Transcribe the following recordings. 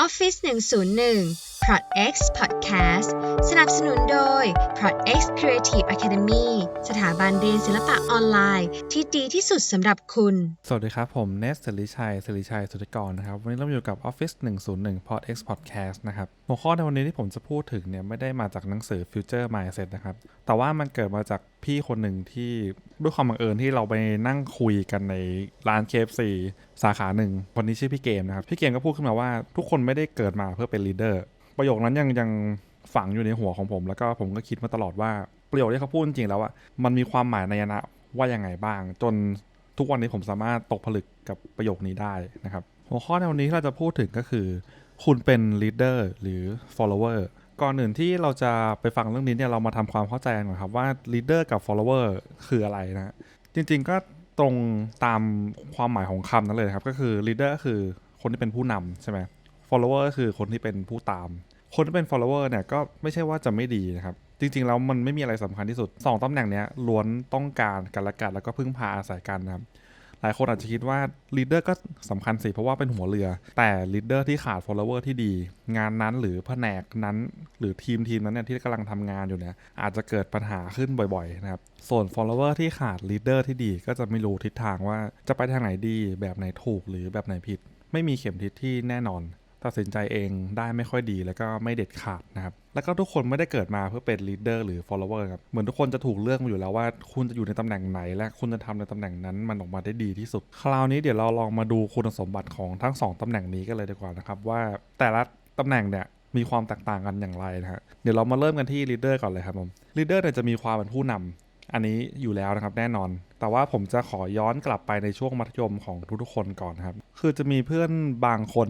Office 101 Prod X Podcast สนับสนุนโดย Prod X Creative Academy สถาบันเรียนศิลปะออนไลน์ ที่ดีที่สุดสำหรับคุณ สวัสดีครับ ผมเนสสิริชัยสิริชัยสุธิกรนะครับ วันนี้เราอยู่กับ Office 101 Pod X Podcast นะครับ หัวข้อในวันนี้ที่ผมจะพูดถึงเนี่ยไม่ได้มาจากหนังสือ Future Mindset นะครับ แต่ว่ามันเกิดมาจากพี่คนหนึ่งที่ด้วยความบังเอิญที่เราไปนั่งคุยกันในร้าน KFC สาขาหนึ่งคนนี้ชื่อพี่เกมนะครับ พี่เกมก็พูดขึ้นมาว่าทุกคนไม่ได้เกิดมาเพื่อเป็นลีดเดอร์ ประโยคนั้นยังยังฝังอยู่ในหัวของผม แล้วก็ผมก็คิดมาตลอดว่าประโยคที่เขาพูดจริงแล้วอะมันมีความหมายในยนะว่ายังไงบ้าง จนทุกวันนี้ผมสามารถตกผลึกกับประโยคนี้ได้นะครับ หัวข้อในวันนี้ที่เราจะพูดถึงก็คือ คุณเป็น leader หรือ follower ก่อนอื่นที่เราจะไปฟังเรื่องนี้เนี่ยเรามาทำความเข้าใจกันก่อนครับว่า leader กับ follower คืออะไรนะจริงๆก็ตรงตามความหมายของคำนั้นเลยครับ ก็คือ leader ก็คือคนที่เป็นผู้นำใช่ไหม follower ก็คือคนที่เป็นผู้ตาม คนที่เป็น follower เนี่ยก็ไม่ใช่ว่าจะไม่ดีนะครับ จริงๆ แล้วมันไม่มีอะไรสำคัญที่สุด 2ตำแหน่งเนี้ยล้วนต้องการกันและกันแล้วก็พึ่งพาอาศัยกันนะครับหลายคนอาจจะคิดว่า leader ก็สำคัญสิเพราะว่าเป็นหัวเรือ แต่ leader ที่ขาด follower ที่ดี งานนั้นหรือแผนกนั้น หรือทีมทีมนั้นเนี่ยที่กำลังทำงานอยู่เนี่ยอาจจะเกิดปัญหาขึ้นบ่อยๆนะครับส่วน follower ที่ขาด leader ที่ดี ก็จะไม่รู้ทิศทางว่าจะไปทางไหนดี แบบไหนถูกหรือแบบไหนผิด ไม่มีเข็มทิศที่แน่นอน ตัดสินใจเองได้ไม่ค่อยดีแล้วก็ไม่เด็ดขาดนะครับ แล้วก็ทุกคนไม่ได้เกิดมาเพื่อเป็น leader หรือ follower ครับ เหมือนทุกคนจะถูกเลือกมาอยู่แล้วว่า คุณจะอยู่ในตำแหน่งไหน และคุณจะทำในตำแหน่งนั้นมันออกมาได้ดีที่สุด คราวนี้เดี๋ยวเราลองมาดูคุณสมบัติของทั้งสองตำแหน่งนี้กันเลยดีกว่านะครับว่าแต่ละตำแหน่งเนี่ยมีความแตกต่างกันอย่างไรนะฮะเดี๋ยวเรามาเริ่มกันที่ leader ก่อนเลยครับผม leader เนี่ยจะมีความเป็นผู้นำอันนี้อยู่แล้วนะครับแน่นอน แต่ว่าผมจะขอย้อนกลับไปในช่วงมัธยมของทุกๆคนก่อนครับ คือจะมีเพื่อนบางคน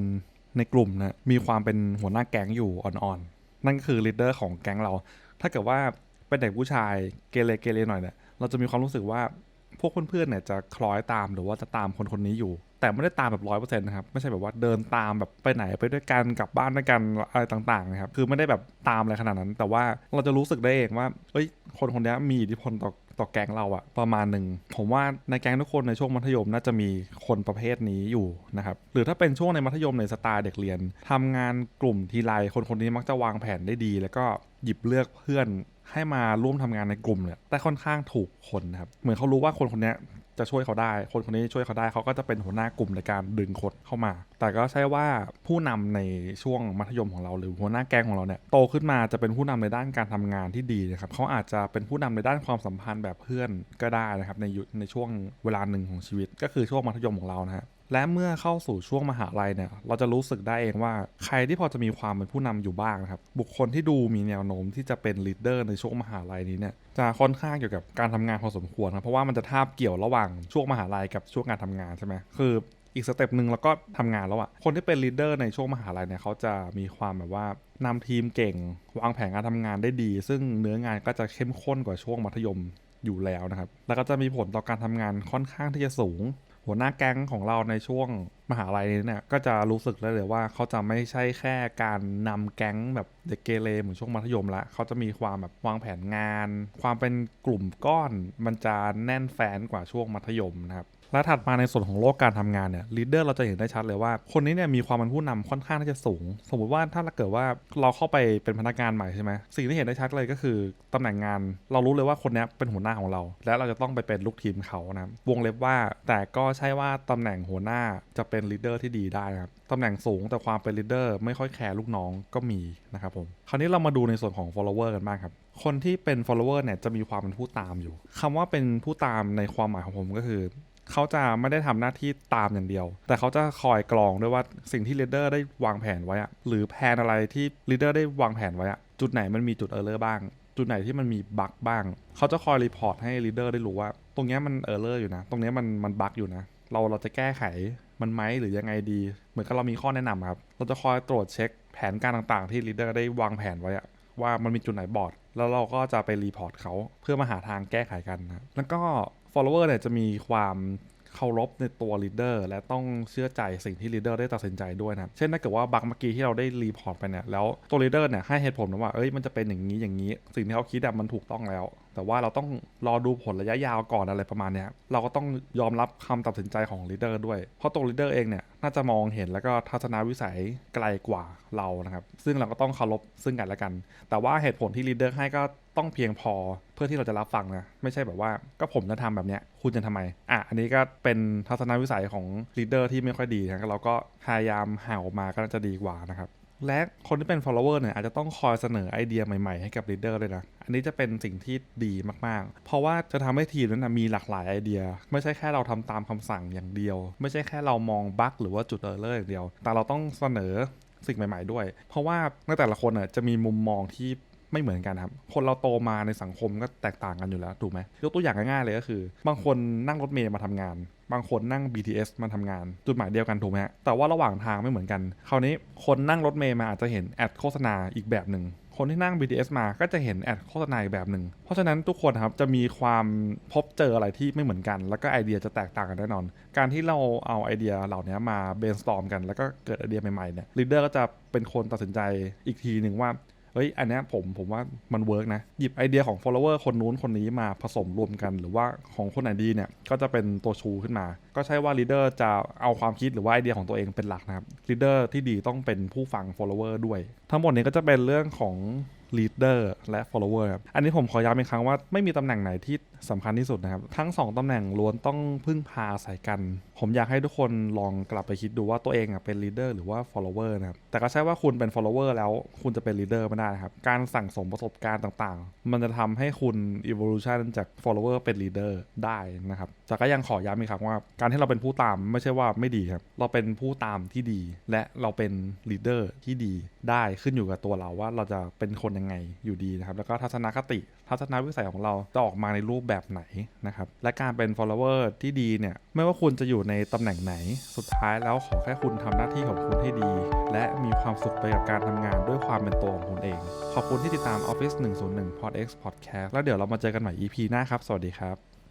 ในกลุ่มนะมีความเป็นหัวหน้าแก๊งอยู่อ่อนๆ นั่นก็คือลีดเดอร์ของแก๊งเรา ถ้าเกิดว่าเป็นเด็กผู้ชายเกเรเกเรหน่อยเนี่ยเราจะมีความรู้สึกว่าพวกเพื่อนๆเนี่ยจะคล้อยตามหรือว่าจะตามคนคนนี้อยู่ แต่ไม่ได้ตามแบบร้อยเปอร์เซ็นต์นะครับ ไม่ใช่แบบว่าเดินตามแบบไปไหนไปด้วยกันกลับบ้านด้วยกันอะไรต่างๆนะครับคือไม่ได้แบบตามอะไรขนาดนั้น แต่ว่าเราจะรู้สึกได้เองว่าเอ้ยคนคนนี้มีอิทธิพลต่อ ต่อแก๊งเราอะประมาณหนึ่งผมว่าในแก๊งทุกคนในช่วงมัธยมน่าจะมีคนประเภทนี้อยู่นะครับหรือถ้าเป็นช่วงในมัธยมในสไตล์เด็กเรียนทำงานกลุ่มทีไรคนคนนี้มักจะวางแผนได้ดี แล้วก็หยิบเลือกเพื่อนให้มาร่วมทำงานในกลุ่มเนี่ยแต่ค่อนข้างถูกคนนะครับเหมือนเขารู้ว่าคนคนนี้ จะช่วยเขาได้ คนคนนี้ช่วยเขาได้เขาก็จะเป็นหัวหน้ากลุ่มในการดึงคนเข้ามา แต่ก็ใช่ว่าผู้นำในช่วงมัธยมของเราหรือหัวหน้าแก๊งของเราเนี่ยโตขึ้นมาจะเป็นผู้นำในด้านการทำงานที่ดีนะครับเขาอาจจะเป็นผู้นำในด้านความสัมพันธ์แบบเพื่อนก็ได้นะครับในในช่วงเวลาหนึ่งของชีวิต ก็คือช่วงมัธยมของเรานะฮะ และเมื่อเข้าสู่ช่วงมหาลัยเนี่ยเราจะรู้สึกได้เองว่าใครที่พอจะมีความเป็นผู้นำอยู่บ้างนะครับบุคคลที่ดูมีแนวโน้มที่จะเป็นลีดเดอร์ในช่วงมหาลัยนี้เนี่ยจะค่อนข้างเกี่ยวกับการทำงานพอสมควรครับเพราะว่ามันจะทาบเกี่ยวระหว่างช่วงมหาลัยกับช่วงการทำงานใช่ไหมคืออีกสเต็ปหนึ่งแล้วก็ทำงานแล้วอะคนที่เป็นลีดเดอร์ในช่วงมหาลัยเนี่ยเขาจะมีความแบบว่านำทีมเก่ง วางแผนการทำงานได้ดี ซึ่งเนื้องานก็จะเข้มข้นกว่าช่วงมัธยมอยู่แล้วนะครับ แล้วก็จะมีผลต่อการทำงานค่อนข้างที่จะสูง หัวหน้าแก๊งของเราในช่วงมหาลัยนี้เนี่ยก็จะรู้สึกได้เลยว่าเขาจะไม่ใช่แค่การนำแก๊งแบบเด็กเกเรเหมือนช่วงมัธยมละเขาจะมีความแบบวางแผนงาน ความเป็นกลุ่มก้อนมันจะแน่นแฟนกว่าช่วงมัธยมนะครับ และถัดมาในส่วนของโลกการทำงานเนี่ยลีดเดอร์เราจะเห็นได้ชัดเลยว่า คนนี้เนี่ยมีความเป็นผู้นำค่อนข้างที่จะสูง สมมุติว่าถ้าเราเกิดว่าเราเข้าไปเป็นพนักงานใหม่ใช่ไหมสิ่งที่เห็นได้ชัดเลยก็คือตำแหน่งงาน เรารู้เลยว่าคนนี้เป็นหัวหน้าของเรา และเราจะต้องไปเป็นลูกทีมเขานะวงเล็บว่า แต่ก็ใช่ว่าตำแหน่งหัวหน้าจะเป็นลีดเดอร์ที่ดีได้นะครับตำแหน่งสูงแต่ความเป็นลีดเดอร์ไม่ค่อยแคร์ลูกน้องก็มีนะครับผมคราวนี้เรามาดูในส่วนของ follower กันบ้างครับคนที่เป็น follower เนี่ยจะมีความเป็นผู้ตามอยู่คำว่าเป็นผู้ตามในความหมายของผมก็คือ เขาจะไม่ได้ทำหน้าที่ตามอย่างเดียว แต่เขาจะคอยกรองด้วยว่าสิ่งที่ลีดเดอร์ได้วางแผนไว้อะหรือแผนอะไรที่ลีดเดอร์ได้วางแผนไว้อะจุดไหนมันมีจุดเออร์เลอร์บ้าง จุดไหนที่มันมีบั๊กบ้าง เขาจะคอยรีพอร์ตให้ลีดเดอร์ได้รู้ว่า ตรงนี้มันเออร์เลอร์อยู่นะ ตรงนี้มันมันบั๊กอยู่นะ เราเราจะแก้ไขมันไหมหรือยังไงดี เหมือนกับเรามีข้อแนะนำครับ เราจะคอยตรวจเช็คแผนการต่างๆ ที่ลีดเดอร์ได้วางแผนไว้อะว่ามันมีจุดไหนบอด แล้วเราก็จะไปรีพอร์ตเขาเพื่อมาหาทางแก้ไขกันนะแล้วก็ follower เนี่ยจะมีความเคารพในตัวลีดเดอร์และต้องเชื่อใจสิ่งที่ลีดเดอร์ได้ตัดสินใจด้วยนะ เช่นถ้าเกิดว่าบักเมื่อกี้ที่เราได้รีพอร์ตไปเนี่ย แล้วตัวลีดเดอร์เนี่ยให้เหตุผลนะว่า เอ้ย มันจะเป็นอย่างนี้อย่างนี้ สิ่งที่เขาคิดอะมันถูกต้องแล้ว แต่ว่าเราต้องรอดูผลระยะยาวก่อนอะไรประมาณเนี้ยเราก็ต้องยอมรับคำตัดสินใจของลีดเดอร์ด้วย เพราะตัวลีดเดอร์เองเนี่ยน่าจะมองเห็นแล้วก็ทัศนวิสัยไกลกว่าเรานะครับ ซึ่งเราก็ต้องเคารพซึ่งกันและกัน แต่ว่าเหตุผลที่ลีดเดอร์ให้ก็ ต้องเพียงพอเพื่อที่เราจะรับฟังนะไม่ใช่แบบว่าก็ผมจะทำแบบเนี้ยคุณจะทำไมอะอันนี้ก็เป็นทัศนวิสัยของลีดเดอร์ที่ไม่ค่อยดีนะเราก็พยายามห่าออกมาก็จะดีกว่านะครับและคนที่เป็น follower เนี่ยอาจจะต้องคอยเสนอไอเดียใหม่ๆให้กับ leader เลยนะ อันนี้จะเป็นสิ่งที่ดีมากๆ เพราะว่าจะทำให้ทีมนั้นนะมีหลากหลายไอเดีย ไม่ใช่แค่เราทำตามคำสั่งอย่างเดียว ไม่ใช่แค่เรามองบั๊กหรือว่าจุดเออร์เลอร์อย่างเดียว แต่เราต้องเสนอสิ่งใหม่ ๆด้วย เพราะว่าในแต่ละคนน่ะจะมีมุมมองที่ ไม่เหมือนกันครับ คนเราโตมาในสังคมก็แตกต่างกันอยู่แล้วถูกไหมยกตัวอย่างง่ายๆเลยก็คือ บางคนนั่งรถเมล์มาทำงาน บางคนนั่ง BTS มาทำงาน จุดหมายเดียวกันถูกไหมฮะแต่ว่าระหว่างทางไม่เหมือนกันคราวนี้คนนั่งรถเมล์มาอาจจะเห็นแอดโฆษณาอีกแบบหนึ่งคนที่นั่ง BTS มาก็จะเห็นแอดโฆษณาอีกแบบหนึ่ง เพราะฉะนั้นทุกคนครับจะมีความพบเจออะไรที่ไม่เหมือนกัน แล้วก็ไอเดียจะแตกต่างกันแน่นอน การที่เราเอาไอเดียเหล่านี้มา brainstorm กัน แล้วก็เกิดไอเดียใหม่ๆเนี่ย leader ก็จะเป็นคนตัดสินใจอีกทีหนึ่งว่า เฮ้ยอันนี้ผมผมว่ามันเวิร์กนะ หยิบไอเดียของ follower คนนู้นคนนี้มาผสมรวมกัน หรือว่าของคนไหนดีเนี่ยก็จะเป็นตัวชูขึ้นมาก็ใช่ว่า leader จะเอาความคิดหรือว่าไอเดียของตัวเองเป็นหลักนะครับ leader ที่ดีต้องเป็นผู้ฟัง follower ด้วย ทั้งหมดนี้ก็จะเป็นเรื่องของ leader และ follower ครับอันนี้ผมขอย้ำอีกครั้งว่าไม่มีตำแหน่งไหนที่สำคัญที่สุดนะครับ ทั้ง 2ตำแหน่งล้วนต้องพึ่งพาอาศัยกัน ผมอยากให้ทุกคนลองกลับไปคิดดูว่าตัวเองเป็น leader หรือว่า follower นะครับ แต่ก็ใช่ว่าคุณเป็น follower แล้วคุณจะเป็น leader ไม่ได้นะครับ การสั่งสมประสบการณ์ต่างๆ มันจะทำให้คุณ evolution จาก follower เป็น leader ได้นะครับแต่ก็ยังขอย้ำอีกครั้งว่าการที่เราเป็นผู้ตามไม่ใช่ว่าไม่ดีครับ เราเป็นผู้ตามที่ดี และเราเป็น leader ที่ดีได้ขึ้นอยู่กับตัวเราว่าเราจะเป็นคนยังไงอยู่ดีนะครับ แล้วก็ทัศนคติทัศนวิสัยของเราจะออกมาในรูปแบบไหนนะครับ และการเป็น follower ที่ดีเนี่ย ไม่ว่าคุณจะอยู่ในตำแหน่งไหน สุดท้ายแล้วขอแค่คุณทำหน้าที่ของคุณให้ดี และมีความสุขไปกับการทำงานด้วยความเป็นตัวของคุณเอง ขอบคุณที่ติดตาม Office 101 Pod X Podcast แล้วเดี๋ยวเรามาเจอกันใหม่ EP หน้าครับ สวัสดีครับ